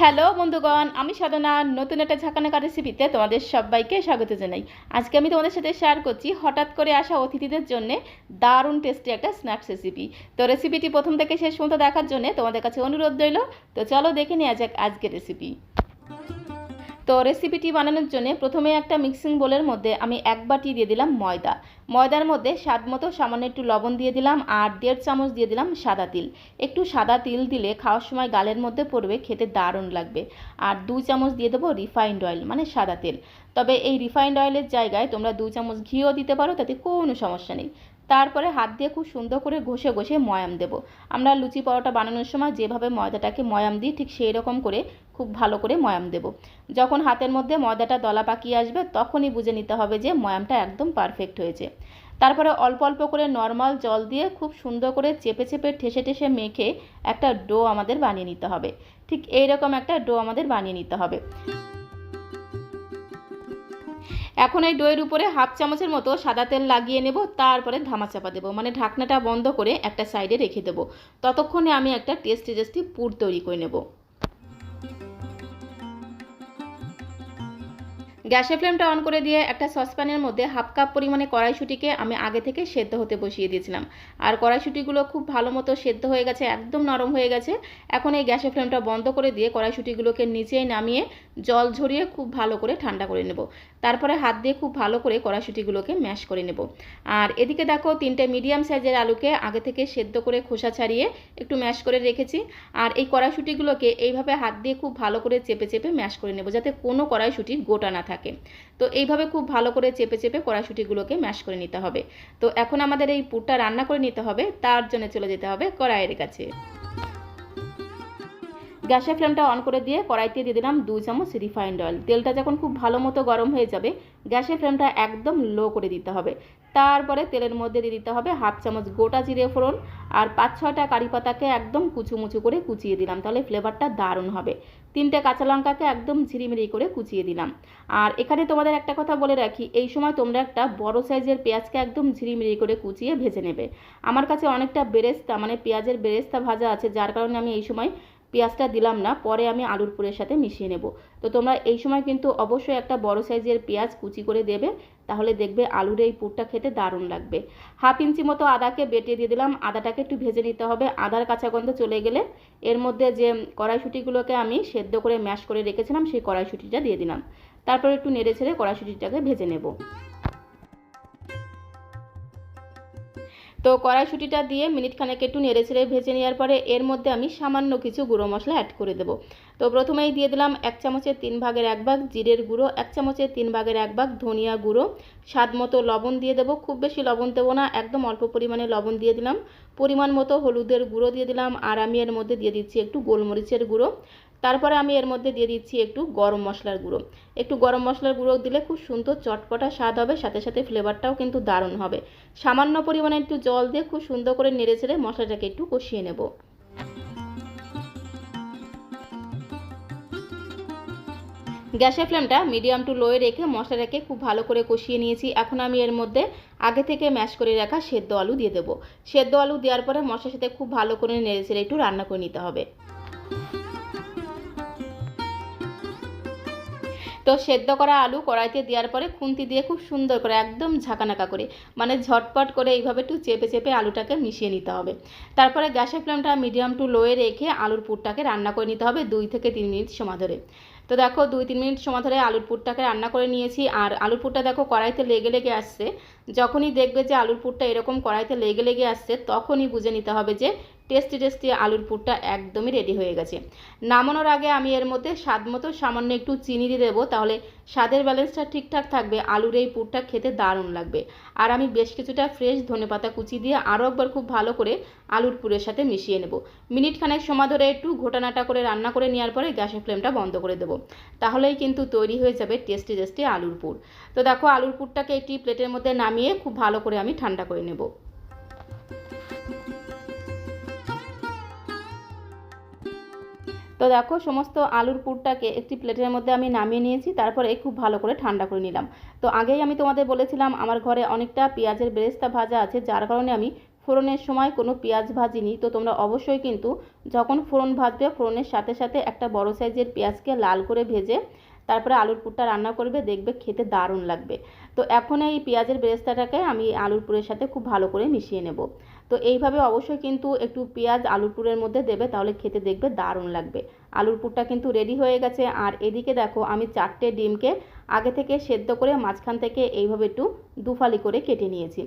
Hello বন্ধুগণ, আমি সাধনা। নতুন একটা ঝাঁকানাকা রেসিপিতে তোমাদের সবাইকে স্বাগত জানাই। আজকে আমি তোমাদের সাথে শেয়ার করছি হঠাৎ করে আসা অতিথিদের জন্য দারুণ টেস্টি একটা স্ন্যাক্স রেসিপি তো রেসিপিটি প্রথম থেকে শেষ পর্যন্ত দেখার জন্য তোমাদের কাছে অনুরোধ রইল। তো চলো দেখে নেওয়া যাক আজকের রেসিপি তো রেসিপিটি বানানোর জন্য প্রথমে একটা মিক্সিং বোলের মধ্যে আমি এক বাটি দিয়ে দিলাম ময়দা। ময়দার মধ্যে স্বাদ মতো সামান্য একটু লবণ দিয়ে দিলাম আর দেড় চামচ দিয়ে দিলাম সাদা তিল। একটু সাদা তিল দিলে খাওয়ার সময় গালের মধ্যে পড়বে, খেতে দারুণ লাগবে। আর দুই চামচ দিয়ে দেবো রিফাইন্ড অয়েল মানে সাদা তেল। তবে এই রিফাইন্ড অয়েলের জায়গায় তোমরা দুই চামচ ঘিও দিতে পারো, তাতে কোনো সমস্যা নেই। তারপরে হাত দিয়ে খুব সুন্দর করে ঘষে ঘষে ময়াম দেব। আমরা লুচি পরোটা বানানোর সময় যেভাবে ময়দাটাকে ময়াম দিই, ঠিক সেই রকম করে খুব ভালো করে ময়াম দেব। যখন হাতের মধ্যে ময়দাটা দলা পাকিয়ে আসবে, তখনই বুঝে নিতে হবে যে ময়ামটা একদম পারফেক্ট হয়েছে। তারপরে অল্প অল্প করে নর্মাল জল দিয়ে খুব সুন্দর করে চেপে চেপে ঠেসে ঠেসে মেখে একটা ডো আমাদের বানিয়ে নিতে হবে। ঠিক এইরকম একটা ডো আমাদের বানিয়ে নিতে হবে। এখন এই ডোয়ের উপরে হাফ চামচের মতো সাদা তেল লাগিয়ে নেব, তারপরে ধামা চাপা দেবো। মানে ঢাকনাটা বন্ধ করে একটা সাইডে রেখে দেবো। ততক্ষণে আমি একটা টেস্টি টেস্টি পুর তৈরি করে নেব। গ্যাসের ফ্লেমটা অন করে দিয়ে একটা সসপ্যানের মধ্যে হাফ কাপ পরিমাণে কড়াইশুটিকে আমি আগে থেকে সেদ্ধ হতে বসিয়ে দিয়েছিলাম। আর কড়াইশুটিগুলো খুব ভালো মতো সেদ্ধ হয়ে গেছে, একদম নরম হয়ে গেছে। এখন এই গ্যাসের ফ্লেমটা বন্ধ করে দিয়ে কড়াইশুটিগুলোকে নিচে নামিয়ে জল ঝরিয়ে খুব ভালো করে ঠান্ডা করে নেব। তারপরে হাত দিয়ে খুব ভালো করে কড়াইশুটিগুলোকে ম্যাশ করে নেব। আর এদিকে দেখো তিনটে মিডিয়াম সাইজের আলুকে আগে থেকে সেদ্ধ করে খোসা ছাড়িয়ে একটু ম্যাশ করে রেখেছি। আর এই কড়াইশুটিগুলোকে এইভাবে হাত দিয়ে খুব ভালো করে চেপে চেপে ম্যাশ করে নেব, যাতে কোনো কড়াইশুটি গোটা না থাকে। তো এইভাবে খুব ভালো করে চেপে চেপে কড়াইশুটিগুলোকে ম্যাশ করে নিতে হবে। তো এখন আমাদের এই পুরটা রান্না করে নিতে হবে, তার জন্য চলে যেতে হবে কড়াইয়ের কাছে। গ্যাসের ফ্লেমটা অন করে দিয়ে কড়াইতে দিয়ে দিলাম দুই চামচ রিফাইন্ড অয়েল। তেলটা যখন খুব ভালো মতো গরম হয়ে যাবে, গ্যাসের ফ্লেমটা একদম লো করে দিতে হবে। তারপরে তেলের মধ্যে দিয়ে দিতে হবে হাফ চামচ গোটা জিরে ফোড়ন আর পাঁচ ছয়টা কারি পাতাকে একদম কুচুমুচু করে কুচিয়ে দিলাম, তাহলে ফ্লেভারটা দারুণ হবে। তিনটে কাঁচা লঙ্কাকে একদম ঝিরিমিরি করে কুচিয়ে দিলাম। আর এখানে তোমাদের একটা কথা বলে রাখি, এই সময় তোমরা একটা বড় সাইজের পেঁয়াজকে একদম ঝিরিমিরি করে কুচিয়ে ভেজে নেবে। আমার কাছে অনেকটা বেরেস্তা মানে পেঁয়াজের বেরেস্তা ভাজা আছে, যার কারণে আমি এই সময় পেঁয়াজটা দিলাম না, পরে আমি আলুর পুরের সাথে মিশিয়ে নেব। তো তোমরা এই সময় কিন্তু অবশ্যই একটা বড় সাইজের পেঁয়াজ কুচি করে দেবে, তাহলে দেখবে আলুর এই পুরটা খেতে দারুণ লাগবে। হাফ ইঞ্চি মতো আদাকে বেটে দিয়ে দিলাম, আদাটাকে একটু ভেজে নিতে হবে। আদার কাঁচা গন্ধ চলে গেলে এর মধ্যে যে কড়াইশুটিগুলোকে আমি সেদ্ধ করে ম্যাশ করে রেখেছিলাম, সেই কড়াইশুটিটা দিয়ে দিলাম। তারপর একটু নেড়ে ছেড়ে কড়াইশুটিটাকে ভেজে নেব। তো কড়াইশুটিটা দিয়ে মিনিট খানেক একটু নেড়ে ছেড়ে ভেজে নেওয়ার পরে এর মধ্যে আমি সামান্য কিছু গুঁড়ো মশলা অ্যাড করে দেবো। তো প্রথমেই দিয়ে দিলাম এক চামচের তিন ভাগের এক ভাগ জিরের গুঁড়ো, এক চামচের তিন ভাগের এক ভাগ ধনিয়া গুঁড়ো। স্বাদ মতো লবণ দিয়ে দেবো, খুব বেশি লবণ দেবো না, একদম অল্প পরিমাণে লবণ দিয়ে দিলাম। পরিমাণ মতো হলুদের গুঁড়ো দিয়ে দিলাম আর আমি এর মধ্যে দিয়ে দিচ্ছি একটু গোলমরিচের গুঁড়ো। তারপরে আমি এর মধ্যে দিয়ে দিচ্ছি একটু গরম মশলার গুঁড়ো। একটু গরম মশলার গুঁড়ো দিলে খুব সুন্দর চটপটা স্বাদ হবে, সাথে সাথে ফ্লেভারটাও কিন্তু দারুণ হবে। সামান্য পরিমাণে একটু জল দিয়ে খুব সুন্দর করে নেড়ে ছেড়ে মশলাটাকে একটু কষিয়ে নেব। গ্যাসের ফ্লেমটা মিডিয়াম টু লোয়ে রেখে মশলাটাকে খুব ভালো করে কষিয়ে নিয়েছি। এখন আমি এর মধ্যে আগে থেকে ম্যাশ করে রাখা সেদ্ধ আলু দিয়ে দেবো। সেদ্ধ আলু দেওয়ার পরে মশলার সাথে খুব ভালো করে নেড়ে ছেড়ে একটু রান্না করে নিতে হবে। তো সেদ্ধ করা আলু কড়াইতে দেওয়ার পরে খুন্তি দিয়ে খুব সুন্দর করে একদম ঝাঁকানাকা করে মানে ঝটপট করে এইভাবে একটু চেপে চেপে আলুটাকে মিশিয়ে নিতে হবে। তারপরে গ্যাসের ফ্লেমটা মিডিয়াম টু লোয়ে রেখে আলুর পুরটাকে রান্না করে নিতে হবে দুই থেকে তিন মিনিট সময় ধরে। তো দেখো দুই তিন মিনিট সময় ধরে আলুর পুরটাকে রান্না করে নিয়েছি, আর আলুর পুরটা দেখো কড়াইতে লেগে লেগে আসছে। যখনই দেখবে যে আলুর পুরটা এরকম কড়াইতে লেগে লেগে আসছে, তখনই বুঝে নিতে হবে যে টেস্টি টেস্টি আলুর পুরটা একদমই রেডি হয়ে গেছে। নামানোর আগে আমি এর মধ্যে স্বাদ মতো সামান্য একটু চিনি দিয়ে দেবো, তাহলে স্বাদের ব্যালেন্সটা ঠিকঠাক থাকবে, আলুর এই পুরটা খেতে দারুণ লাগবে। আর আমি বেশ কিছুটা ফ্রেশ ধনেপাতা কুচি দিয়ে আরও একবার খুব ভালো করে আলুর পুরের সাথে মিশিয়ে নেব। মিনিট খানেক সময় ধরে একটু ঘোটানাটা করে রান্না করে নেওয়ার পরে গ্যাসের ফ্লেমটা বন্ধ করে দেবো। তাহলেই কিন্তু তৈরি হয়ে যাবে টেস্টি টেস্টি আলুর পুর। তো দেখো, আলুর পুরটাকে একটি প্লেটের মধ্যে নামিয়ে খুব ভালো করে আমি ঠান্ডা করে নেব। তো দেখো, সমস্ত আলুর পুরটাকে একটি প্লেটের মধ্যে আমি নামিয়ে নিয়েছি, তারপরে খুব ভালো করে ঠান্ডা করে নিলাম। তো আগেই আমি তোমাদের বলেছিলাম, আমার ঘরে অনেকটা পেঁয়াজের বেরেস্তা ভাজা আছে, যার কারণে আমি ফোড়নের সময় কোনো পেঁয়াজ ভাজিনি। তো তোমরা অবশ্যই কিন্তু যখন ফোড়ন ভাজবে, ফোড়নের সাথে সাথে একটা বড় সাইজের পেঁয়াজকে লাল করে ভেজে তারপরে আলুর পুরটা রান্না করবে, দেখবে খেতে দারুণ লাগবে। তো এখন এই পেঁয়াজের বেরেস্তাটাকে আমি আলুর পুরের সাথে খুব ভালো করে মিশিয়ে নেব। তো এইভাবে অবশ্যই কিন্তু একটু পেঁয়াজ আলুর পুরের মধ্যে দেবে, তাহলে খেতে দেখবে দারুণ লাগবে। আলুর পুরটা কিন্তু রেডি হয়ে গেছে। আর এদিকে দেখো, আমি চারটে ডিমকে আগে থেকে সেদ্ধ করে মাঝখান থেকে এইভাবে একটু দুফালি করে কেটে নিয়েছি।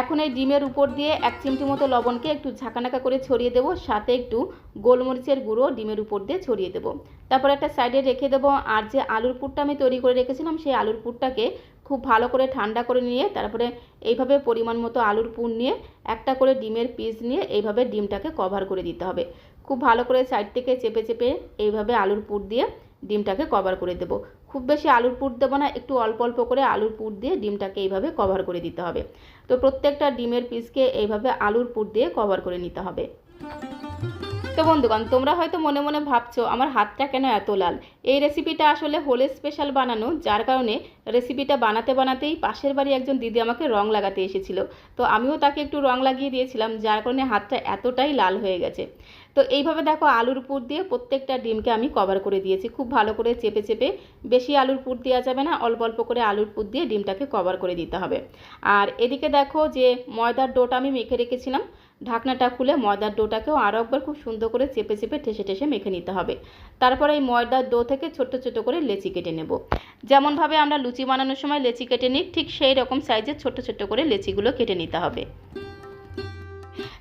এখন এই ডিমের উপর দিয়ে এক চিমটি মতো লবণকে একটু ঝাঁকানাকা করে ছড়িয়ে দেবো, সাথে একটু গোলমরিচের গুঁড়ো ডিমের উপর দিয়ে ছড়িয়ে দেবো। তারপর একটা সাইডে রেখে দেবো, আর যে আলুর পুরটা আমি তৈরি করে রেখেছিলাম সেই আলুর পুরটাকে খুব ভালো করে ঠান্ডা করে নিয়ে, তারপরে এইভাবে পরিমাণ মতো আলুর পুর নিয়ে একটা করে ডিমের পিস নিয়ে এইভাবে ডিমটাকে কভার করে দিতে হবে। খুব ভালো করে সাইড থেকে চেপে চেপে এইভাবে আলুর পুর দিয়ে ডিমটাকে কভার করে দেবো। খুব বেশি আলুর পুর দেবো না, একটু অল্প অল্প করে আলুর পুর দিয়ে ডিমটাকে এইভাবে কভার করে দিতে হবে। তো প্রত্যেকটা ডিমের পিসকে এইভাবে আলুর পুর দিয়ে কভার করে নিতে হবে। তো বন্ধুগণ, তোমরা হয়তো মনে মনে ভাবছ, আমার হাতটা কেন এত লাল? এই রেসিপিটা আসলে হোলে স্পেশাল বানানো, যার কারণে রেসিপিটা বানাতে বানাতেই পাশের বাড়ি একজন দিদি আমাকে রং লাগাতে এসেছিল। তো আমিও তাকে একটু রং লাগিয়ে দিয়েছিলাম, যার কারণে হাতটা এতটাই লাল হয়ে গেছে। তো এইভাবে দেখো আলুর পুর দিয়ে প্রত্যেকটা ডিমকে আমি কভার করে দিয়েছি। খুব ভালো করে চেপে চেপে বেশি আলুর পুর দেওয়া যাবে না, অল্প অল্প করে আলুর পুর দিয়ে ডিমটাকে কভার করে দিতে হবে। আর এদিকে দেখো যে ময়দার ডোটা আমি মেখে রেখেছিলাম, ঢাকনাটা খুলে ময়দার ডোটাকেও আরও একবার খুব সুন্দর করে চেপে চেপে ঠেসে ঠেসে মেখে নিতে হবে। তারপরে এই ময়দার ডো থেকে ছোট্ট ছোট করে লেচি কেটে নেব। যেমনভাবে আমরা লুচি বানানোর সময় লেচি কেটে নিই, ঠিক সেই রকম সাইজের ছোট্ট ছোট্ট করে লেচিগুলো কেটে নিতে হবে।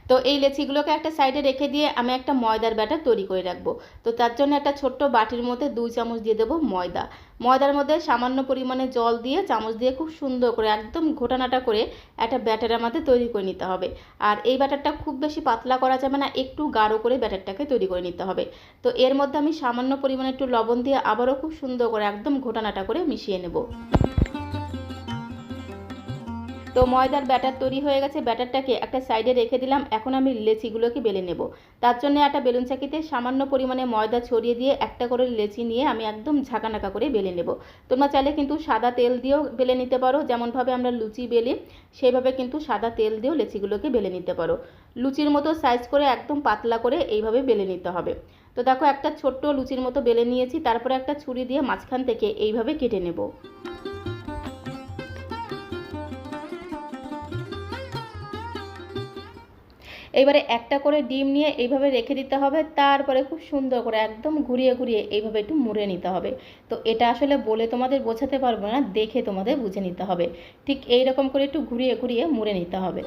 তো এই লেচিগুলোকে একটা সাইডে রেখে দিয়ে আমি একটা ময়দার ব্যাটার তৈরি করে রাখব। তো তার জন্য একটা ছোট্ট বাটির মধ্যে দুই চামচ দিয়ে দেবো ময়দা। ময়দার মধ্যে সামান্য পরিমাণে জল দিয়ে, চামচ দিয়ে খুব সুন্দর করে, একদম ঘোটানাটা করে একটা ব্যাটারের মধ্যে তৈরি করে নিতে হবে। আর এই ব্যাটারটা খুব বেশি পাতলা করা যাবে না, একটু গাঢ় করে ব্যাটারটাকে তৈরি করে নিতে হবে। তো এর মধ্যে আমি সামান্য পরিমাণে একটু লবণ দিয়ে আবারও খুব সুন্দর করে, একদম ঘোটানাটা করে মিশিয়ে নেব। তো ময়দার ব্যাটার তৈরি হয়ে গেছে। ব্যাটারটাকে একটা সাইডে রেখে দিলাম। এখন আমি লেচিগুলোকে বেলে নেব। তার জন্য একটা বেলুন চাকিতে সামান্য পরিমাণে ময়দা ছড়িয়ে দিয়ে একটা করে লেচি নিয়ে আমি একদম ঝাঁকানাকা করে বেলে নেব। তোমরা চাইলে কিন্তু সাদা তেল দিয়েও বেলে নিতে পারো। যেমনভাবে আমরা লুচি বেলি, সেইভাবে কিন্তু সাদা তেল দিয়েও লেচিগুলোকে বেলে নিতে পারো। লুচির মতো সাইজ করে একদম পাতলা করে এইভাবে বেলে নিতে হবে। তো দেখো একটা ছোট্ট লুচির মতো বেলে নিয়েছি। তারপরে একটা ছুরি দিয়ে মাঝখান থেকে এইভাবে কেটে নেব। এইবারে একটা করে ডিম নিয়ে এইভাবে রেখে দিতে হবে, তারপরে খুব সুন্দর করে একদম ঘুরিয়ে ঘুরিয়ে এইভাবে একটু মুড়ে নিতে হবে। তো এটা আসলে বলে তোমাদের বোঝাতে পারব না, দেখে তোমাদের বুঝে নিতে হবে। ঠিক এই রকম করে একটু ঘুরিয়ে ঘুরিয়ে মুড়ে নিতে হবে।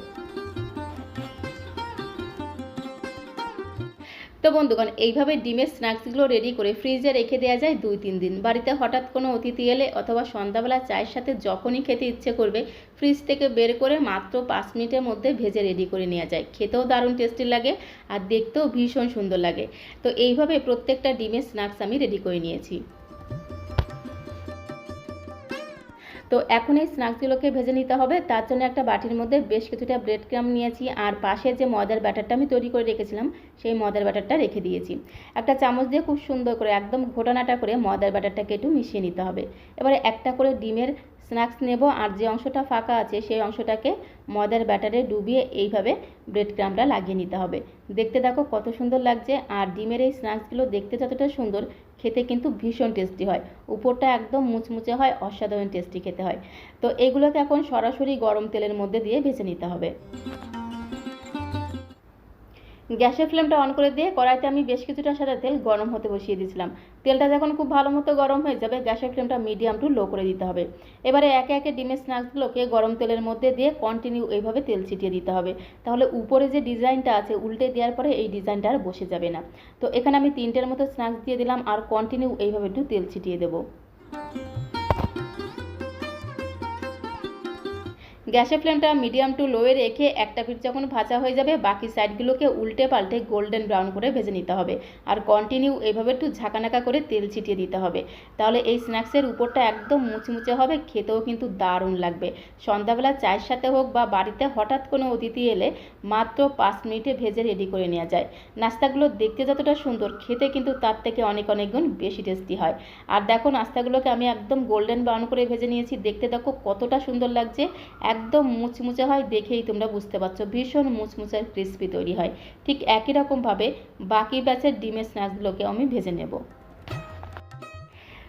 তো বন্ধুগণ, এইভাবে ডিমের স্ন্যাক্সগুলো রেডি করে ফ্রিজে রেখে দেওয়া যায় দুই তিন দিন। বাড়িতে হঠাৎ কোনো অতিথি এলে অথবা সন্ধ্যাবেলা চায়ের সাথে যখনই খেতে ইচ্ছে করবে ফ্রিজ থেকে বের করে মাত্র পাঁচ মিনিটের মধ্যে ভেজে রেডি করে নেওয়া যায়। খেতেও দারুণ টেস্টি লাগে আর দেখতেও ভীষণ সুন্দর লাগে। তো এইভাবে প্রত্যেকটা ডিমের স্ন্যাক্স আমি রেডি করে নিয়েছি। তো এখন এই স্ন্যাক্সগুলোকে ভেজে নিতে হবে। তার জন্য একটা বাটির মধ্যে বেশ কিছুটা ব্রেড ক্রাম নিয়েছি আর পাশে যে ময়দার ব্যাটারটা আমি তৈরি করে রেখেছিলাম, সেই ময়দার ব্যাটারটা রেখে দিয়েছি। একটা চামচ দিয়ে খুব সুন্দর করে একদম ঘোটানাটা করে ময়দার ব্যাটারটাকে একটু মিশিয়ে নিতে হবে। এবারে একটা করে ডিমের স্ন্যাক্স নেব আর যে অংশটা ফাঁকা আছে সেই অংশটাকে ময়দার ব্যাটারে ডুবিয়ে এইভাবে ব্রেড ক্রামটা লাগিয়ে নিতে হবে। দেখতে দেখো কত সুন্দর লাগছে আর ডিমের এই স্ন্যাক্সগুলো দেখতে যতটা সুন্দর, খেতে কিন্তু ভীষণ টেস্টি হয়। উপরটা একদম মুচমুচে হয়, অসাধারণ টেস্টি খেতে হয়। তো এগুলোকে এখন সরাসরি গরম তেলের মধ্যে দিয়ে ভেজে নিতে হবে। গ্যাসের ফ্লেমটা অন করে দিয়ে কড়াইতে আমি বেশ কিছুটা সাদা তেল গরম হতে বসিয়ে দিয়েছিলাম। তেলটা যখন খুব ভালো মতো গরম হয়ে যাবে, গ্যাসের ফ্লেমটা মিডিয়াম টু লো করে দিতে হবে। এবারে একে একে ডিমের স্ন্যাক্সগুলোকে গরম তেলের মধ্যে দিয়ে কন্টিনিউ এইভাবে তেল ছিটিয়ে দিতে হবে। তাহলে উপরে যে ডিজাইনটা আছে, উল্টে দেওয়ার পরে এই ডিজাইনটা আর বসে যাবে না। তো এখানে আমি তিনটের মতো স্ন্যাক্স দিয়ে দিলাম, আর কন্টিনিউ এইভাবে একটু তেল ছিটিয়ে দেবো। গ্যাসের ফ্লেমটা মিডিয়াম টু লোয়ে রেখে একটা পিঠ যখন ভাজা হয়ে যাবে, বাকি সাইডগুলোকে উল্টে পাল্টে গোল্ডেন ব্রাউন করে ভেজে নিতে হবে। আর কন্টিনিউ এইভাবে একটু ঝাঁকানাকা করে তেল ছিটিয়ে দিতে হবে। তাহলে এই স্ন্যাক্সের উপরটা একদম মুচমুচে হবে, খেতেও কিন্তু দারুণ লাগবে। সন্ধ্যাবেলা চায়ের সাথে হোক বা বাড়িতে হঠাৎ কোনো অতিথি এলে মাত্র পাঁচ মিনিটে ভেজে রেডি করে নেওয়া যায়। নাস্তাগুলো দেখতে যতটা সুন্দর, খেতে কিন্তু তার থেকে অনেক অনেক গুণ বেশি টেস্টি হয়। আর দেখো, নাস্তাগুলোকে আমি একদম গোল্ডেন ব্রাউন করে ভেজে নিয়েছি। দেখতে দেখো কতটা সুন্দর লাগছে। একদম মুচমুচে হয়, দেখেই তোমরা বুঝতে পারছ। ভীষণ মুচমুচে ক্রিস্পি তৈরি হয়। ঠিক একই রকমভাবে বাকি ব্যাচের ডিমের স্ন্যাক্সগুলোকে আমি ভেজে নেব।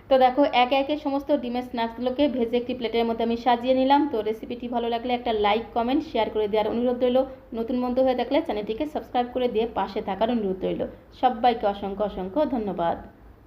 তো দেখো, একে একে সমস্ত ডিমের স্ন্যাক্সগুলোকে ভেজে একটি প্লেটের মধ্যে আমি সাজিয়ে নিলাম। তো রেসিপিটি ভালো লাগলে একটা লাইক কমেন্ট শেয়ার করে দেওয়ার অনুরোধ রইল। নতুন বন্ধু হয়ে থাকলে চ্যানেলটিকে সাবস্ক্রাইব করে দিয়ে পাশে থাকার অনুরোধ রইল। সবাইকে অসংখ্য অসংখ্য ধন্যবাদ।